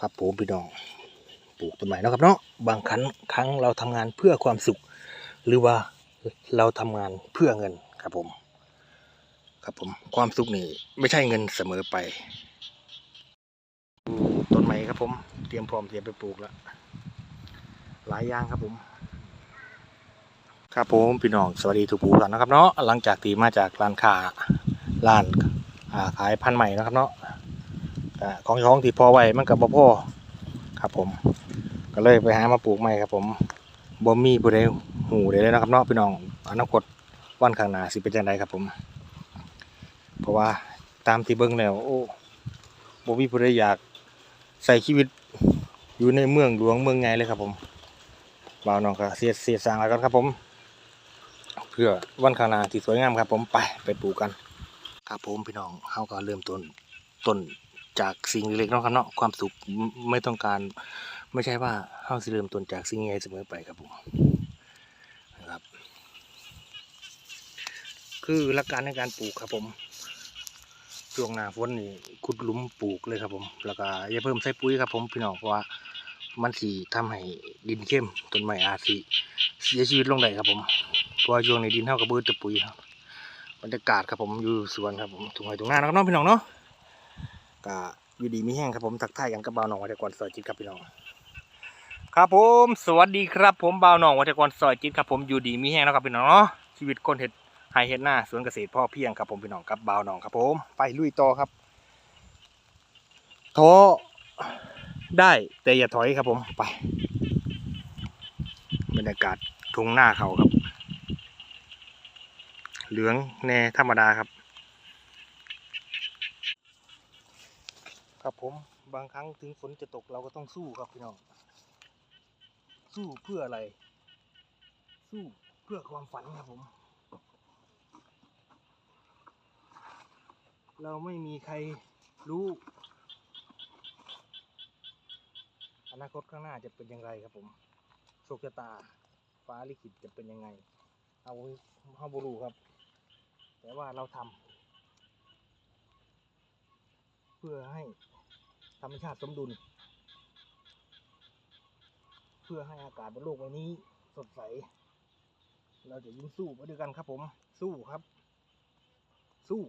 ครับผมพี่น้องปลูกต้นไม้นะครับเนาะบางครั้งครั้งเราทำงานเพื่อความสุข หรือว่าเราทำงานเพื่อเงินครับผม ครับผมความสุขนี่ไม่ใช่เงินเสมอไปต้นไม้ครับผม เตรียมพร้อมเตรียมไปปลูกแล้วหลายอย่างครับผม ครับผมพี่น้องสวัสดีทุกผู้ท่านนะครับเนาะหลังจากที่มาจากร้านค้าร้านขายพันธุ์ใหม่นะครับเนาะ ของท้องที่พอไว้มันกับบ่พ่อครับผม ก็เลยไปหามาปลูกใหม่ครับ ผมบ่มีผู้ใดหูได้เลยนะครับเนาะพี่น้องอนาคตวันข้างหน้าสิเป็นจังไดครับผม เพราะว่าตามที่เบิ่งแล้ว โอ้บ่มีผู้ใดอยากใส่ชีวิตอยู่ในเมืองหลวงเมืองใหญ่เลยครับผมบ่าวน้องก็เสียดเสียดสร้างแล้วกันครับผม เพื่อวันข้างหน้าที่สวยงามครับ ผมไปไปปลูกกัน ครับผมพี่น้องเฮาก็เริ่มต้นต้น จากสิ่งเล็กๆเนาะครับเนาะความสุขไม่ต้องการ ไม่ใช่ว่าเฮาสิเริ่มต้นจากสิ่งใหญ่เสมอไปครับผมนะครับ คือหลักการในการปลูกครับผมช่วงหน้าฝนนี่ขุดหลุมปลูกเลยครับผม แล้วก็อย่าเพิ่มใส่ปุ๋ยครับผมพี่น้องเพราะว่ามันสีทำให้ดินเข้มต้นไม้อาจสิเสียชีวิตลงได้ครับผมเพราะช่วงในดินเท่ากับเบือจะปุ๋ยครับบรรยากาศครับผมอยู่สวนครับผมถุงไห่ถุงหน้านะครับน้องพี่น้องเนาะ ก็อยู่ดีมีแห้งครับผมทักทายกันกับบ่าวหนองวัชกรซอยจิตครับพี่น้องครับผมสวัสดีครับผมบ่าวหนองวัชกรซอยจิตครับผมอยู่ดีมีแห้งนะครับพี่น้องเนาะชีวิตคนเห็ดไฮเห็ดหน้าสวนเกษตรพ่อเพียงครับผมพี่น้องกับบ่าวหนองครับผมไปลุยต่อครับท้อได้แต่อย่าถอยครับผมไปบรรยากาศทุ่งหน้าเขาครับ เหลืองแน่ธรรมดาครับ ครับผมบางครั้งถึงฝนจะตกเราก็ต้องสู้ครับพี่น้อง สู้เพื่ออะไร สู้เพื่อความฝันครับผม เราไม่มีใครรู้ อนาคตข้างหน้าจะเป็นอย่างไรครับผมโชคชะตา ฟ้าลิขิตจะเป็นยังไง เอาเฮาบรูครับ แต่ว่าเราทำ พื่อให้ธรรมชาติสมดุล เพื่อให้อากาศบนโลกใบนี้สดใส เราจะยิ่งสู้ไปด้วยกันครับผม สู้ครับ สู้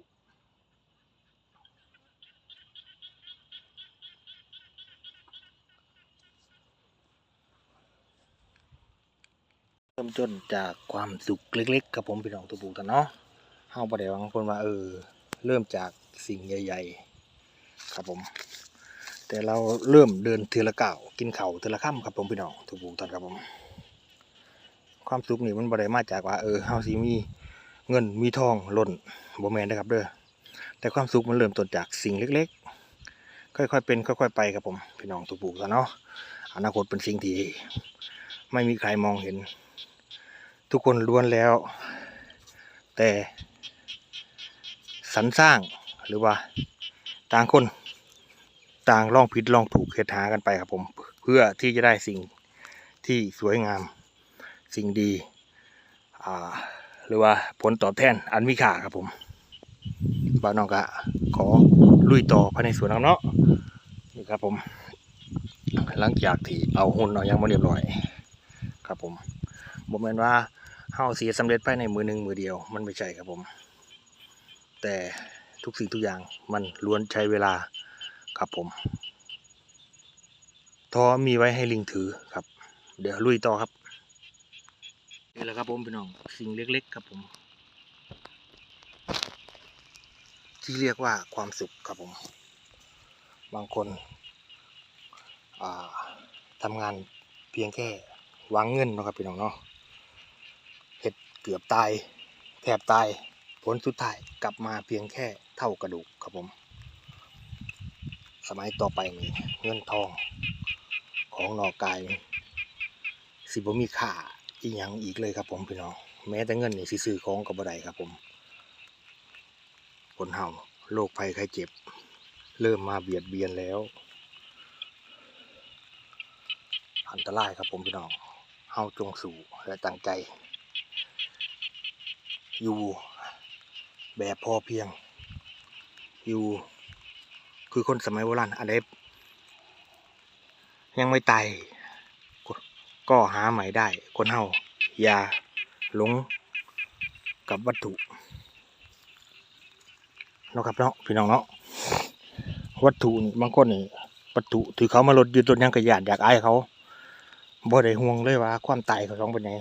เริ่มต้นจากความสุขเล็กๆครับผมพี่น้องทุกผู้ท่านเนาะเฮาประเดี๋ยวบางคนว่าเออ เริ่มจากสิ่งใหญ่ ๆ ครับผม แต่เราเริ่มเดินเทือละก้ากินเข่าเทือละค่ำครับผมพี่น้องทุกผู้ท่านครับผม ความสุขนี่มันบ่ได้มาจากว่า เออเฮาสิมีเงินมีทองล้นบ่แม่นนะครับเด้อแต่ความสุขมันเริ่มต้นจากสิ่งเล็ก ๆ ค่อยๆเป็นค่อย ๆ ไปครับผมพี่น้องทุกผู้ท่านเนาะอนาคตเป็นสิ่งที่ไม่มีใครมองเห็น ทุกคนล้วนแล้ว แต่สรรสร้างหรือว่า ต่างคน ต่างลองผิดลองถูกเหตุหากันไปครับผม เพื่อที่จะได้สิ่งที่สวยงาม สิ่งดีหรือว่าผลตอบแทนอันมีค่าครับผมบ่าวน้องก็ขอลุยต่อภายในสวนเอาเนาะนี่ครับผม หลังจากที่เอาหุ่นเอายังมาเรียบร้อย ครับผมบ่แม่นว่าเฮาสิสำเร็จภายในมือหนึ่งมือเดียวมันไม่ใช่ครับผม แต่ ทุกสิ่งทุกอย่างมันล้วนใช้เวลาครับผมท้อมีไว้ให้ลิงถือครับ เดี๋ยวลุยต่อครับนี่แหละครับผมพี่น้องสิ่งเล็ก ๆ ครับผม ที่เรียกว่าความสุขครับผม บางคนอ่าทำงานเพียงแค่หวางเงินเนาะครับพี่น้องเนาะเห็ดเกือบตายแทบตายผลสุดท้ายกลับมาเพียงแค่ เท่ากระดูกครับผม สมัยต่อไปนี่เงินทองของนอกายสิบ่มีค่าอีหยังอีกเลยครับผมพี่น้องแม้แต่เงินนี่สิซื้อของก็บ่ได้ครับผมคนเฮาโรคภัยไข้เจ็บ เริ่มมาเบียดเบียนแล้ว อันตรายครับผมพี่น้องเฮาจงสู่และตั้งใจ อยู่แบบพอเพียง อยู่ คือคนสมัยโบราณอันใดยังไม่ตายก็ก็หาใหม่ได้ คนเฮาอย่าหลงกับวัตถุเนาะครับเนาะพี่น้องเนาะวัตถุนี่บางคนนี่วัตถุถือเขามาลดยืนต้นยังกระยานอยากอายเขาบ่ได้ห่วงเลยว่า ความตายเขาของเป็นไง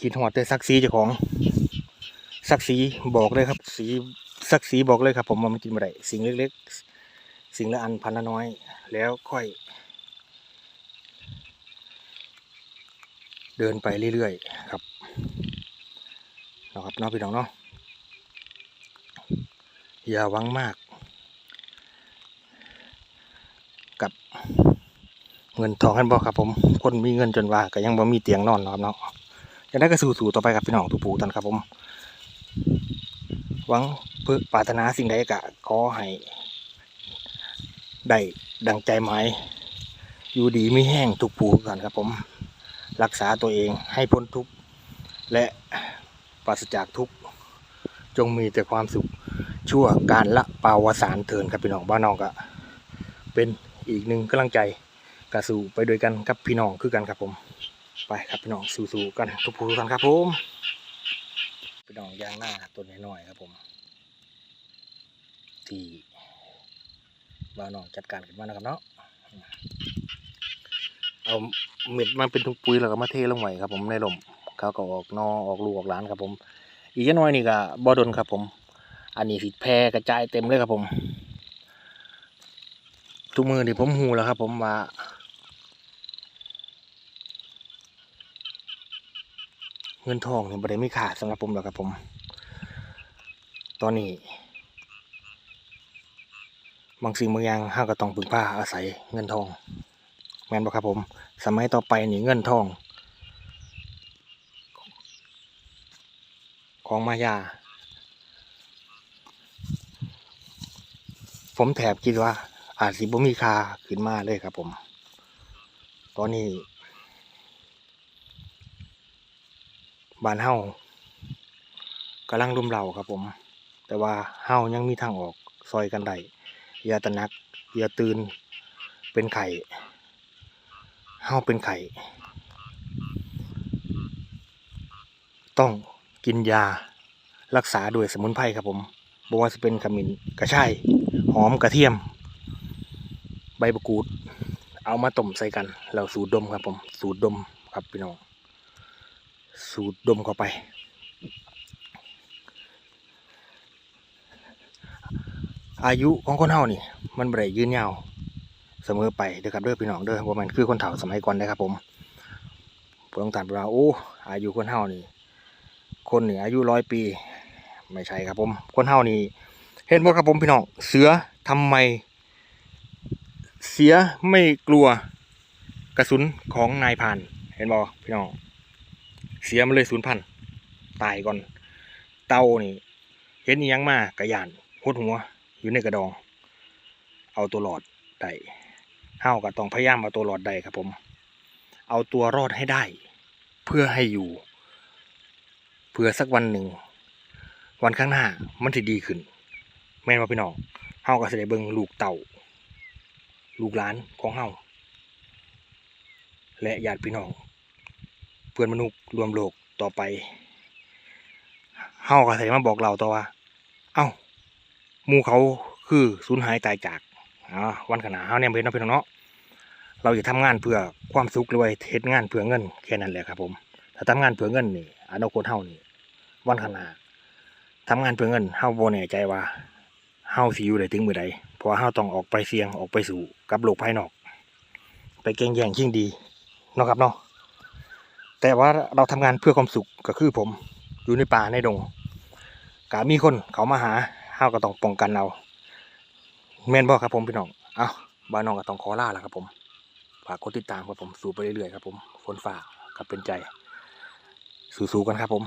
คิดหอดแต่ศักดิ์ศรีเจ้าของศักดิ์ศรีบอกเลยครับ สี ศักดิ์ศรีบอกเลยครับผมว่ามันกินไม่ได้สิ่งเล็กๆ สิ่งละอันพันละน้อย แล้วค่อย เดินไปเรื่อยๆครับนะครับน้องพี่น้องเนาะอย่าหวังมาก กับเงินทองกันบ่ครับ ผมคนมีเงินจนว่าก็ยังบ่มีเตียงนอนนะครับเนาะจะได้ก็สู้ๆต่อไปกับพี่น้องทุกผู้ท่านครับผมหวัง เพื่อปรารถนาสิ่งใดก็ขอให้ได้ดังใจหมาย อยู่ดีไม่แห้งทุกผูก่อนครับผม รักษาตัวเองให้พ้นทุกข์และปราศจากทุกข์จงมีแต่ความสุขชั่วการละปาวสารเถินครับพี่น้องบ้านนอกก็เป็นอีกหนึ่งกำลังใจกระสู่ไปด้วยกันครับพี่น้องคือกันครับผม ไปครับพี่น้องสู้ๆกันทุกผู้ทุกท่านครับผมพี่น้องยางหน้าตัวน้อยๆครับผม ที่บ้านนอกจัดการกันมานะครับเนาะเอาเม็ดมาเป็นถุงปุ๋ยแล้วก็มาเทลงไว้ครับผมในลมเขาก็ออกนอออกลูกออกหลานครับผม อีกน้อยนี่ก็บ่ดนครับผม อันนี้สิแพร่กระจายเต็มเลยครับผม ทุกมือนี่ผมหูแล้วครับ ผมว่าเงินทองเนี่ยบ่ได้มีค่าสำหรับผมหรอกครับผม ตอนนี้ บางสิ่งบางอย่างห้าก็ต้องพึ่งพาอาศัยเงินทอง แม่นบ่ครับผม สมัยต่อไปนี่เงินทอง ของมายา ผมแถบคิดว่า อาจสิบ่มีค่าขึ้นมาเลยครับผม ตอนนี้บ้านเฮากำลังรุมเร้าครับผม แต่ว่าเฮายังมีทางออกซอยกันได้ ยาตะนักยาตื่นเป็นไข่เฮาเป็นไข่ ต้องกินยารักษาด้วยสมุนไพรครับผมบอกว่าจะเป็นขมิ้นกระชายหอมกระเทียม ใบมะกรูด เอามาต้มใส่กันแล้วสูดดมครับผม สูดดมครับพี่น้อง สูดดมเข้าไป อายุของคนเฮานี่ มันบ่ได้ยืนยาวเสมอไปเด้อครับเด้อพี่น้องเด้อว่ามันคือคนเฒ่าสมัยก่อนนะครับผมผมต้องถามว่าโอ้อายุคนเฮานี่ คนนี่อายุร้อยปี ไม่ใช่ครับผม คนเฮานี่ เห็นบ่ครับผมพี่น้องเสือทำไม เสียไม่กลัวกระสุนของนายพานเห็นบ่พี่น้องเสียมันเลยศูนย์พันตายก่อน เต่านี่ เห็นยังมากระยานหดหัว อยู่ในกระดอง เอาตัวหลอดได้เฮาก็ต้องพยายามเอาตัวรอดได้ครับผม เอาตัวรอดให้ได้ เพื่อให้อยู่ เพื่อสักวันหนึ่ง วันข้างหน้ามันจะดีขึ้น แม่นว่าพี่น้องเฮาก็จะได้เบิ่งลูกเต่า ลูกหลานของเฮาและญาติพี่น้อง เพื่อนมนุษย์รวมโลกต่อไปเฮาก็จะมาบอกเราต่อว่า เอ้า มู่เขาคือสูญหายตายจากวันขนาเฮาเนี่ยเป็นเนาะพี่องเนาะเราจะทำงานเพื่อความสุขรว่าเฮ็ดงานเพื่อเงินแค่นั้นแหละครับผม ถ้าทำงานเพื่อเงินนี่อนาคตเฮานี่วันขนาทำงานเพื่อเงินเฮาบ่แน่ใจว่าเฮาสิอยู่ได้ถึงมื้อใดเพราะว่าเฮาต้องออกไปเสี่ยงออกไปสู่กับโลกภายนอก ไปแก่งแย่งชิงดีเนาะครับเนาะแต่ว่าเราทำงานเพื่อความสุขก็คือผมอยู่ในป่าในดงก็มีคนเขามาหา เฮาก็ต้องป้องกันเอาแม่นบอกครับผมพี่น้องเอาบ้านน้องก็ต้องขอลาแล้วครับผมฝากกดติดตามครับผม สู้ไปเรื่อยๆครับผมฝนฝ่ากับเป็นใจ สู้ๆกันครับผม